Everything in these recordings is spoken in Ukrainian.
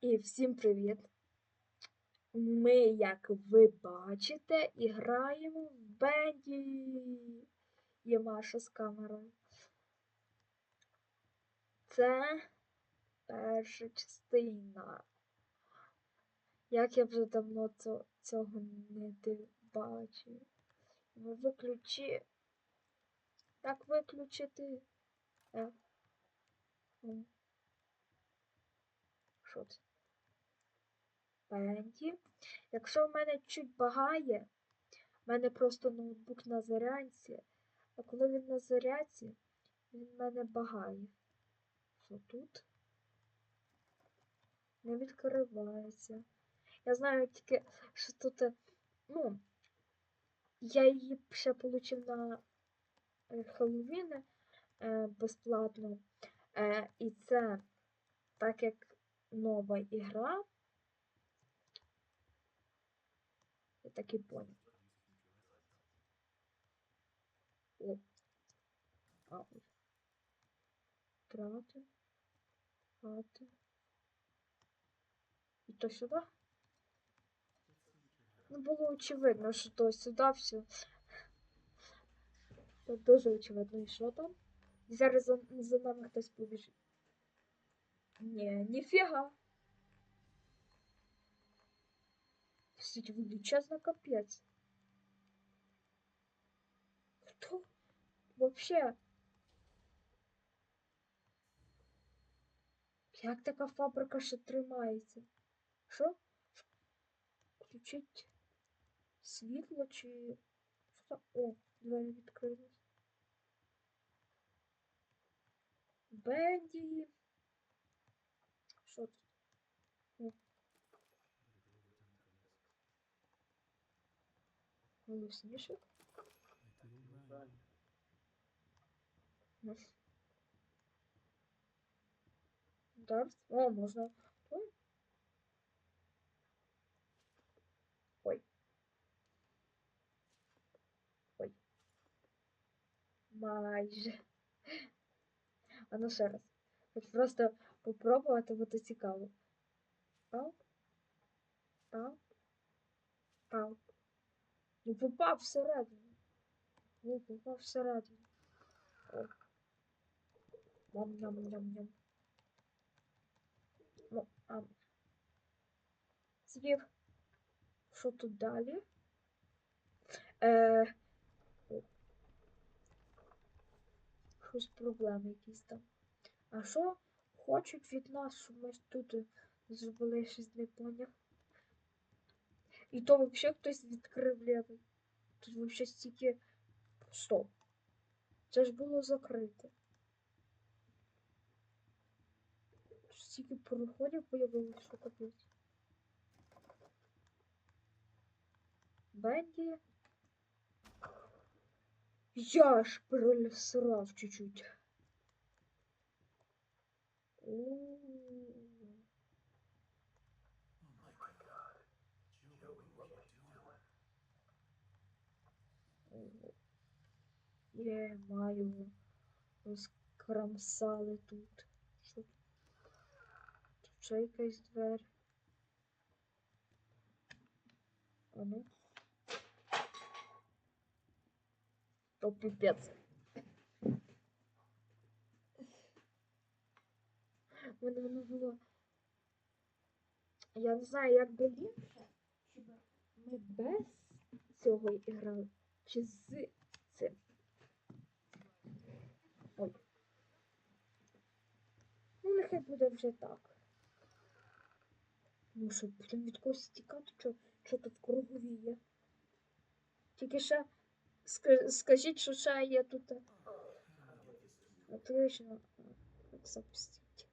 І всім привіт! Ми, як ви бачите, граємо в Бенді. Є Маша з камерою. Це перша частина. Як я вже давно цього не бачив. Виключи. Як виключити? Е. Що це? Якщо в мене чуть багає, в мене просто ноутбук на зарядці, а коли він на зарядці, він в мене багає. Що тут? Не відкривається. Я знаю тільки, що тут, е, ну, я її ще отримав на е, Хеллоуін е, безплатно. І це так як нова ігра. Я так і понял. О. А, ой. Трати. Трати. І то сюди? Ну, було очевидно, що то сюди все. Тут дуже очевидно, і що там? Зараз за, за нами хтось побіжить. Ні, ніфіга. Кстати, величезно капец. Кто? Вообще? Як така фабрика ще тримається? Що? Включить світло чи. Що? О, двері відкрились. Бенді. Що тут? О. Голосніше. Дарт. О, можна. Ой. Ой. Ой. Майже. А ну ще раз. Хоч просто попробувати, бо це цікаво. Пау. Пау. Пау. Ну попав всередину. Ну, попав всередину. Ням-ням-ням-ням. Ну, а. З'їв. Що тут далі? Е... Щось проблеми якісь там. А що хочуть від нас, щоб ми тут зробили щось не поняв? І то взагалі хтось відкрив лівий. Тут взагалі стільки. Стоп. Це ж було закрите. Стільки переходів появилось, що капець. Бенді. Я ж просрав чуть-чуть. У. Є, маю. Розкрамсали тут. Що тут? Тут ще якась двері. А ну. То піпець. Мене воно було. Я не знаю, як би ліпше, щоб ми без цього іграли. Чи з цим. Ой. Ну, нехай буде вже так. Ну що, будемо від когось стікати, що, що тут кругові є. Тільки ще ска- скажіть, що ще є тут. е, Отлично. Як запустити.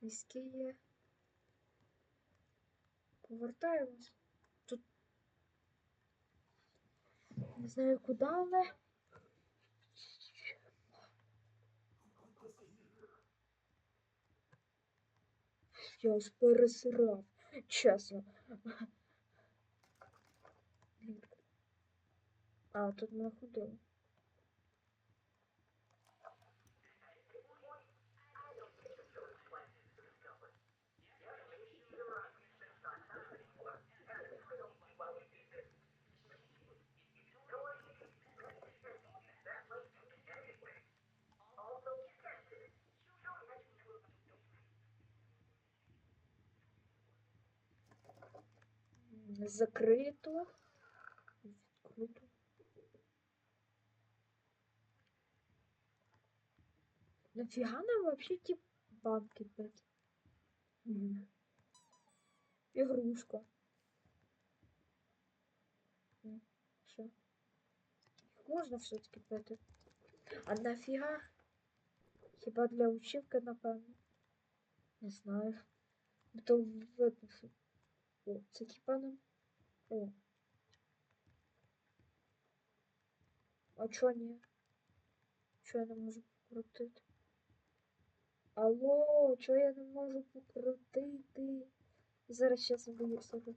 Міські є. Повертаємось. Тут. Не знаю куди, але. Я ж пересрав, чесно. А, тут ми ходили. Закрито. Відкрито. Нафіга нам вообще ті банки пити? Мгм. Ігрушка. Що? Їх можна все-таки пити. А нафіга? Хіба для училки, напевно? Не знаю. То що. О, це типа. О. А чо ні? Чо я не можу покрутити? Алло, чо я не можу покрутити? Зараз щас буду себе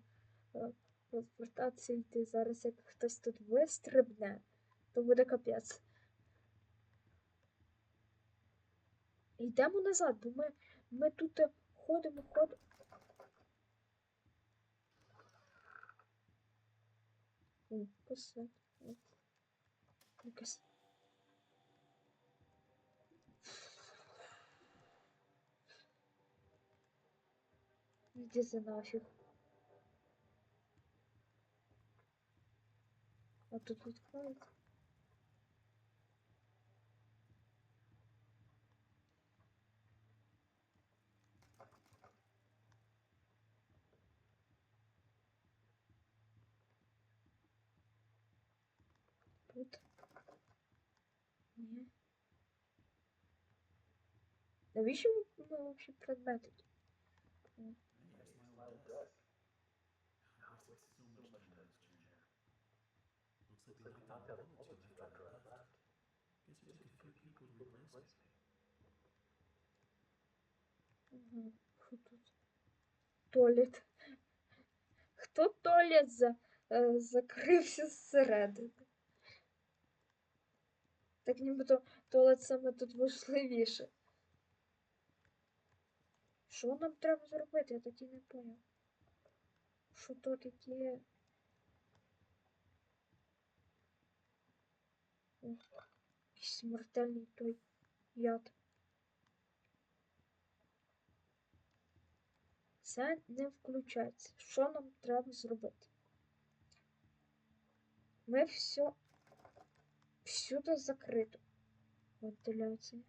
е, розвертатися йти. Зараз як хтось тут вистрибне, то буде капець. Йдемо назад, бо ми, ми тут ходимо, ходимо. О, посад. О. Якась. Іди за нафіг. А тут відкроється. Тут. Ні. Навіщо ми ми взагалі предмети? Угу. Тут? Туалет. Хто туалет за, е, закрився зсередини? Так нібито туалет саме тут важливіше. Що нам треба зробити? Я так і не поняв. Що то таке? О, якийсь смертельний той яд. Це не включається. Що нам треба зробити? Ми все всюди закрито. Вентиляція.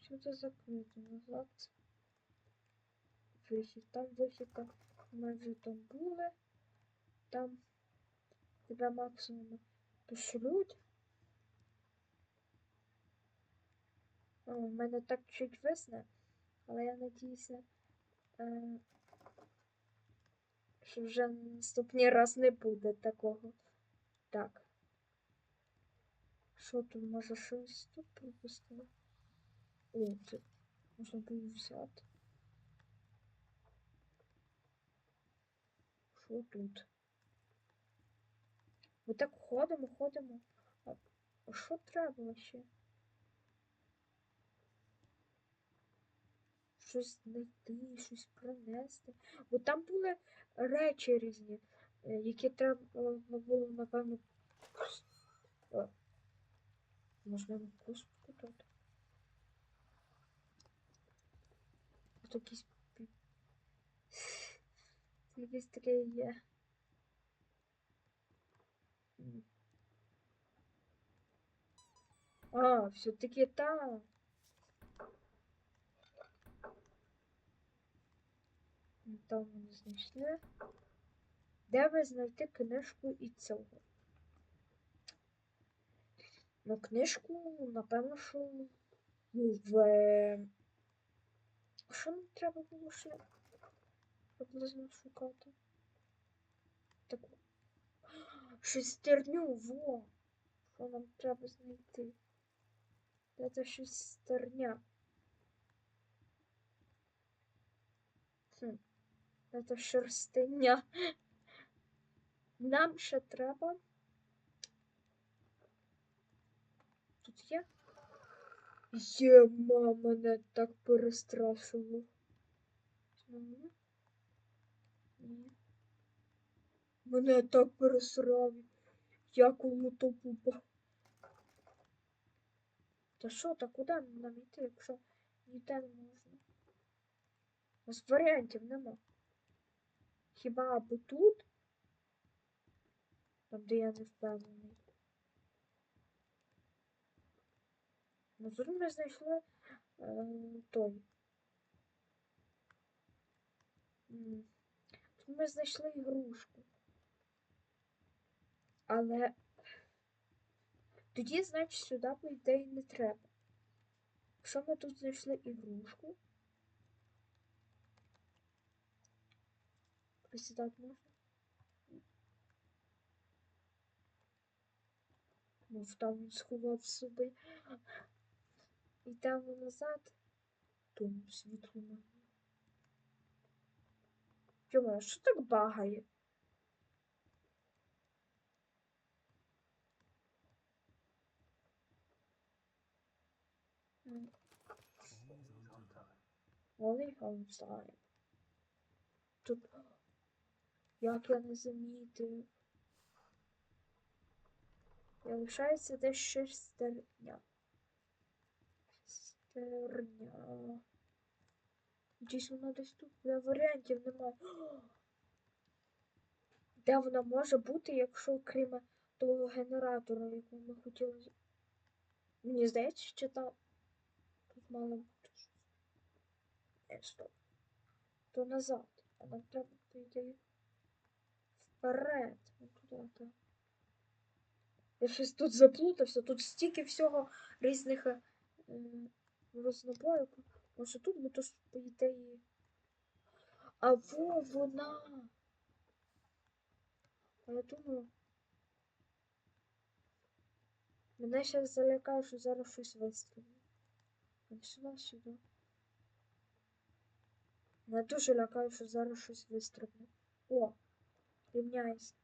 Всюди закрито. Назад. Вихід. Там вихід. Там ми вже там були. Там тебе максимум пошлють. О, у мене так чуть висне, але я надіюся, е, що вже наступний раз не буде такого. Так. Що тут може щось тут пропустили? О, це можна було взяти. Що тут? Ми так ходимо, ходимо. А що треба ще? Щось знайти, щось принести. Бо там були речі різні, які треба було, напевно, можливо, кустку тут. Тут якісь є. А, все-таки там. Там не знайшли. Де ви знайти книжку і цього? Ну, книжку, напевно, що ну, в. е, Що нам треба було ще приблизно шукати? Таку. Шестерню, во! Що нам треба знайти? Де Це шестерня. Хм. Це шерстеня. Нам ще треба. Тут є? Є, мама, мене так перестрашило. Знову? Мене так пересрав. Як у мотопупа. Та що, та куди нам йти, якщо не можна? У нас варіантів нема. Хіба або тут, Там, де я не впевнений. Ну тут ми знайшли е, той. Ми знайшли ігрушку. Але тоді, значить, сюди, по ідеї, не треба. Якщо ми тут знайшли ігрушку. Присідати можна? Ну, там він сховав собі. Йдемо назад. Тому світло немає. Йома, що так багає? Only on time. Тут як я не замітив. Залишається десь шестерня. Шестерня. Десь вона десь тут, варіантів немає. Де вона може бути, якщо крім того генератора, якого ми хотіли. Мені здається, що там тут мало бути щось. Е, стоп. То назад. А нам треба, ідеї, вперед. Ну, туди, так. Я щось тут заплутався, тут стільки всього різних е, рознобоїв. Може тут ми тож, по ідеї. А во вона. А я думаю. Мене ще залякає, що зараз щось вистрілить. Не сюди. Мене дуже лякає, що зараз щось вистрибне. О, рівняйся.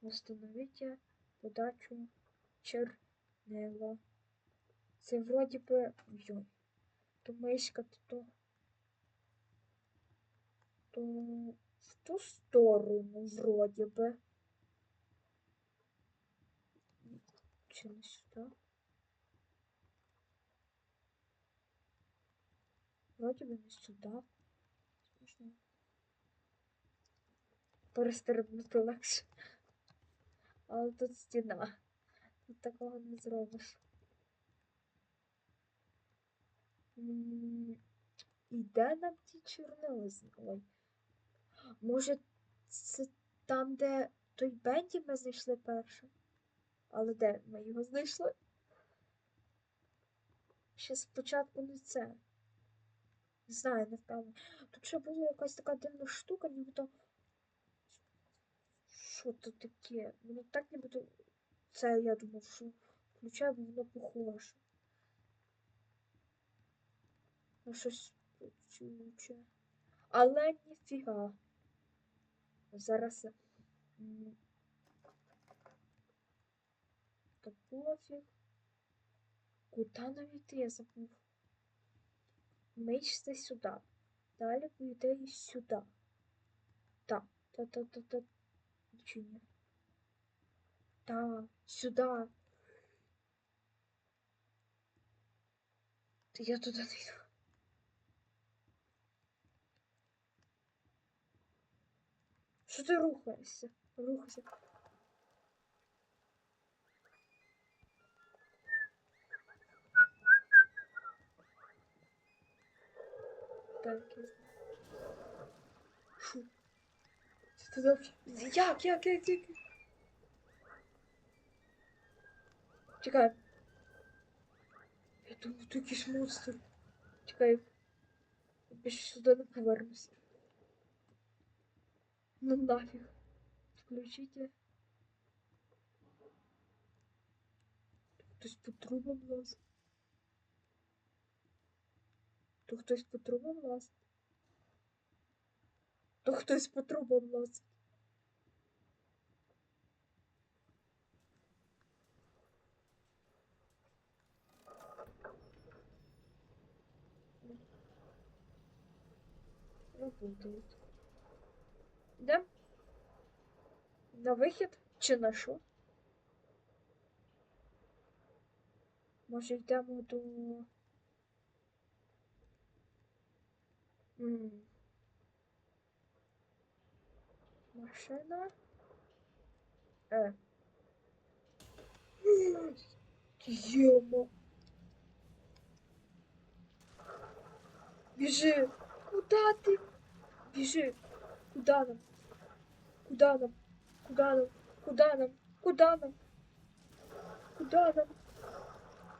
Восстановите подачу чернила. Це вроді би. Йой. То то. То в ту сторону вроді би. Чи не сюди? Вроді би не сюди. Перестрибнути легше. Але тут стіна. Тут такого не зробиш. І де нам ті чорнила з- Ой. Може, це там, де той Бенді ми знайшли першим? Але де ми його знайшли? Ще спочатку не це. Не знаю, не впевнена. Тут ще була якась така дивна штука, нібито. Що це таке? Воно так нібито. Це я думав, що включаю, воно похоже. На щось працююче. Але ніфіга. Зараз. Та пофіг. Куди нам йти, я забув. Меч це сюди. Далі по ідеї сюди. Так, та-та-та-та. Чи ні? Та, сюди. Та я туди не йду. Що ти рухаєшся? Рухайся. Так, я знаю. Шу. Ти. Як, як, як, як? Чекай. Я думаю, тут якийсь монстр. Чекай. Я більше сюди не повернуся. Ну нафиг. Включите. Хтось по трубам лазить. То хтось по трубам лазить. То хтось по трубам лазить. Работает. Да? На вихід чи на що? Може йдемо до. М. Машина. Е. Єма. Біжи. Куда ти? Біжи. Куда нам? Куда нам? Куда нам? Куда нам? Куда нам? Куда нам?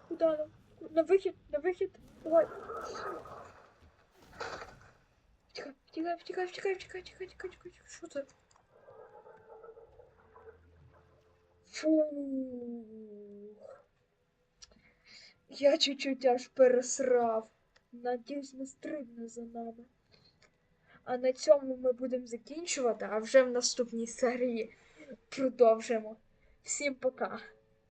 Куда нам? На вихід, на вихід. Давай. Втікай, втікай, втікай, втікай, втікай, втікай, втікай, втікай. Що це? Фух. Я чуть-чуть аж пересрав. Надіюсь, не стрибне за нами. А на цьому ми будемо закінчувати, а вже в наступній серії продовжимо. Всім пока!